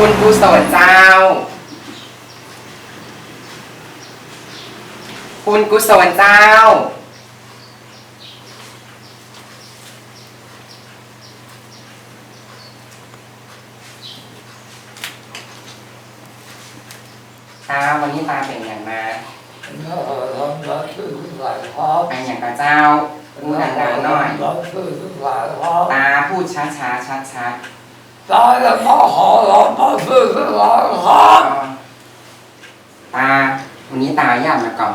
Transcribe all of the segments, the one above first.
คุณกุศลเจ้าคุณกุศลเจ้าตาวันนี้ตาเป็นอย่างมาเป็นอย่างกับเจ้าพูดดังๆหน่อยตาพูดช้าช้าชัดชัดๆตาวันนี้ตาญาติมาก่อน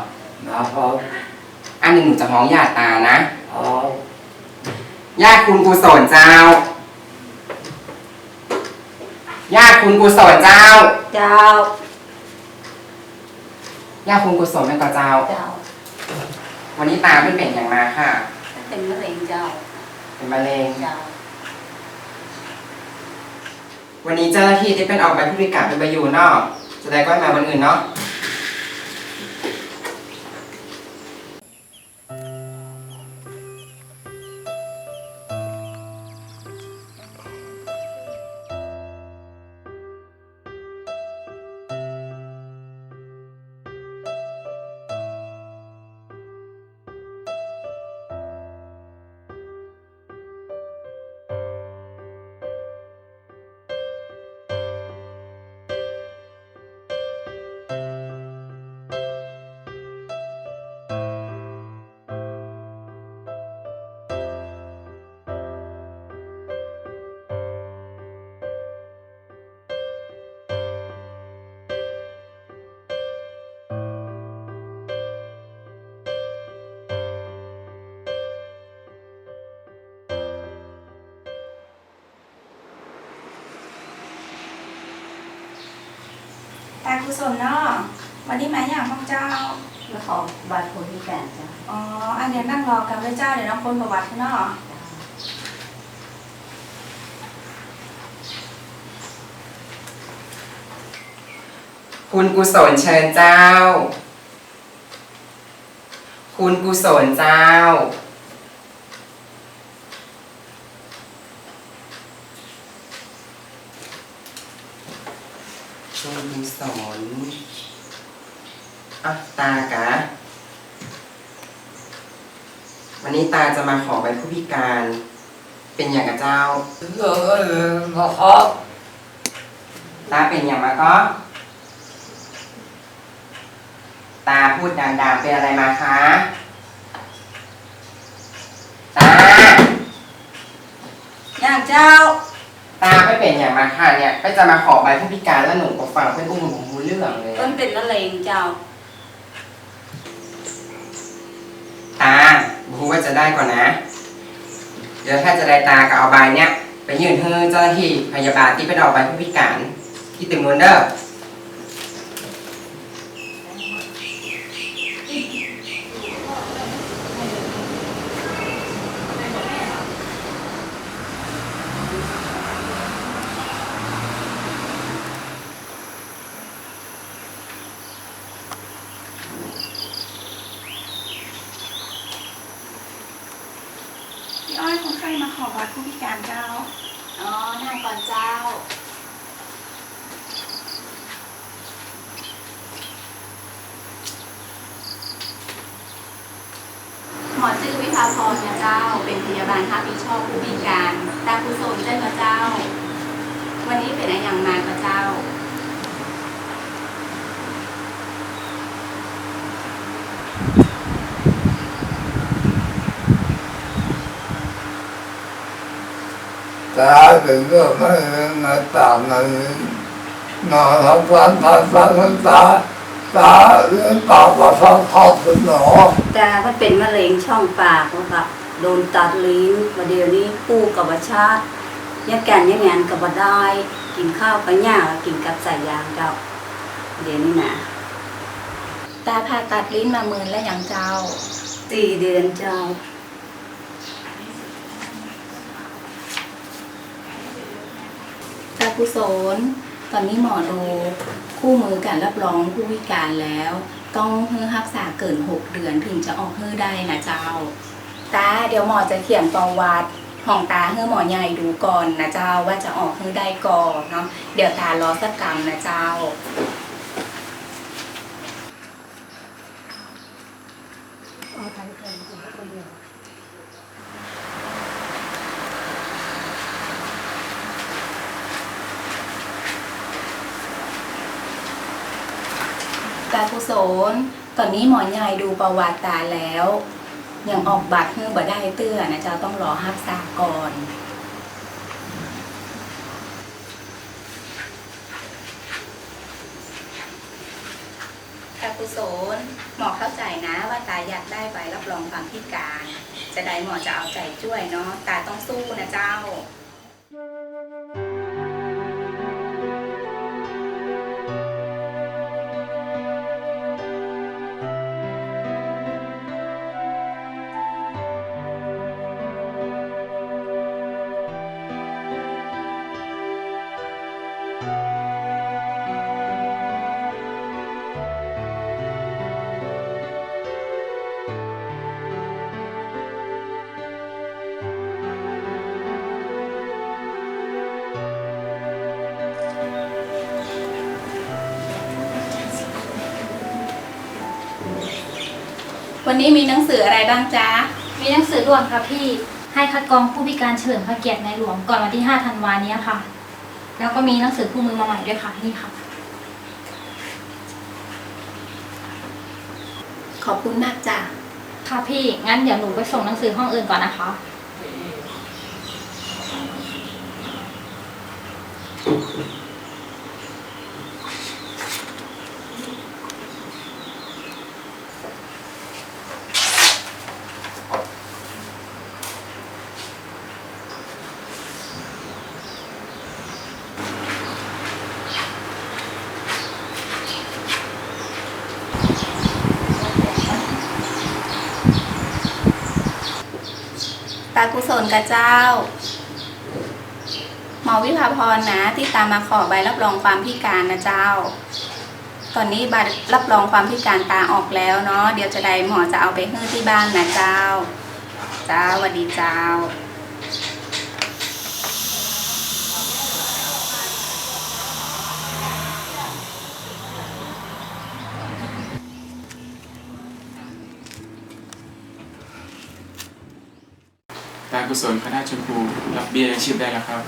อันหนึ่งหนูจะห้องญาติตานะญาติคุณกุศลเจ้าญาติคุณกุศลเจ้า เจ้าญาติคุณกุศลเป็นก่อเจ้า เจ้า วันนี้ตาเป็นเป็นอย่างมาค่ะ เป็นมะเร็งเจ้า เป็นมะเร็งเจ้า วันนี้เจ้าหน้าที่ที่เป็นออกใบผู้พิการเป็นไปอยู่เนอกแสดงว่ามาวันอื่นเนาะ กุศลเนาะวันนี้มาอย่างพ่อเจ้าแล้วขอบัตรคนพิการเจ้าอ๋ออันเดี๋ยวนั่งรอกันเลยเจ้าเดี๋ยวน้องคนประวัติข้างนอกคุณกุศลเชิญเจ้า คุณกุศลเจ้า คุณกุศลอะตากะ วันนี้ตาจะมาขอใบผู้พิการ เป็นอย่างกับเจ้าตาเป็นอย่างมาก็ ตาพูดดังๆเป็นอะไรมาคะ ตา อย่างเจ้า ตาไม่เป็นอย่างมาค่ะเนี่ยก็จะมาขอใบผู้พิการแล้วหนูก็ฟังเพื่อนอุ้มหนูรู้เรื่องเลย ต้นเป็นมะเร็งเจ้า ตารู้ว่าจะได้ก่อนนะ เดี๋ยวถ้าจะได้ตาก็เอาใบเนี่ย ไปยื่นให้เจ้าหน้าที่พยาบาลที่เป็นออกใบผู้พิการ ที่ตึกมูลเดอร์ พี่อ้อยคนไข้มาขอบัตรผู้พิการเจ้า อ๋อนั่งก่อนเจ้า หมอชื่อวิภาพรเนี่ยเจ้า เป็นพยาบาลรับผิดชอบผู้พิการ ตากุศลได้กับเจ้า วันนี้เป็นอะไรอย่างมากเจ้า ตาถึงก็ไม่มาตามมาหนอนทำฟันฟันฟันฟันตาตาเรื่องปากว่าฟังขอบคุณหนอต่มันเป็นมะเร็งช่องปากนะครับโดนตัดลิ้นมาเดี๋ยวนี้ปูกับชาติยักแกนยักงานกับได้ กินข้าวกับหญ้ากินกับใส่ยางเจ้าเดี๋ยวนี้นะตาผ่าตัดลิ้นมาหมื่นและอย่างเจ้าสี่เดือนเจ้า ตา กุศล ตอนนี้หมอดูคู่มือการรับรองผู้พิการแล้ว ต้องเพื่อรักษาเกิน 6 เดือนถึงจะออกเพื่อได้นะเจ้า ตาเดี๋ยวหมอจะเขียนประวัติห้องตาเฮือหมอใหญ่ดูก่อนนะเจ้าว่าจะออกเฮือได้ก่อนเนาะเดี๋ยวตารอสักกรรมนะเจ้า ตากุศล ตอนนี้หมอใหญ่ดูประวัติตาแล้วยังออกบัตรเฮือบ่ได้เตื้อนะเจ้าต้องรอฮักษาก่อนตากุศลหมอเข้าใจนะว่าตาอยากได้ใบรับรองความพิการ จะได้หมอจะเอาใจช่วยเนาะตาต้องสู้นะเจ้า วันนี้มีหนังสืออะไรบ้างจ๊ะ มีหนังสือด่วนค่ะพี่ ให้คัดกรองผู้พิการเฉลิมพระเกียรติในหลวงก่อนวันที่ 5 ธันวาเนี้ยค่ะ แล้วก็มีหนังสือคู่มือมาใหม่ด้วยค่ะนี่ค่ะ ขอบคุณมากจ้ะ ค่ะพี่ งั้นเดี๋ยวหนูไปส่งหนังสือห้องอื่นก่อนนะคะ ตากุศลกับเจ้า หมอวิภาพรนะ ที่ตามมาขอใบรับรองความพิการนะเจ้า ตอนนี้ใบรับรองความพิการตาออกแล้วเนาะเดี๋ยวจะได้หมอจะเอาไปให้ที่บ้านนะเจ้า เจ้าสวัสดีเจ้า กุศลคณะชมพูรับเบี้ยยังชีพได้แล้วครับ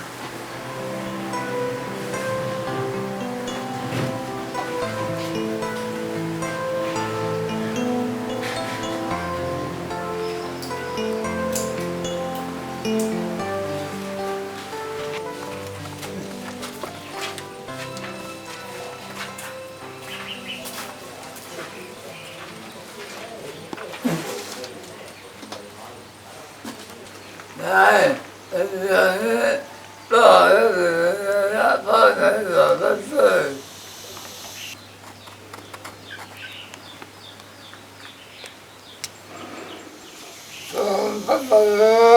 あった。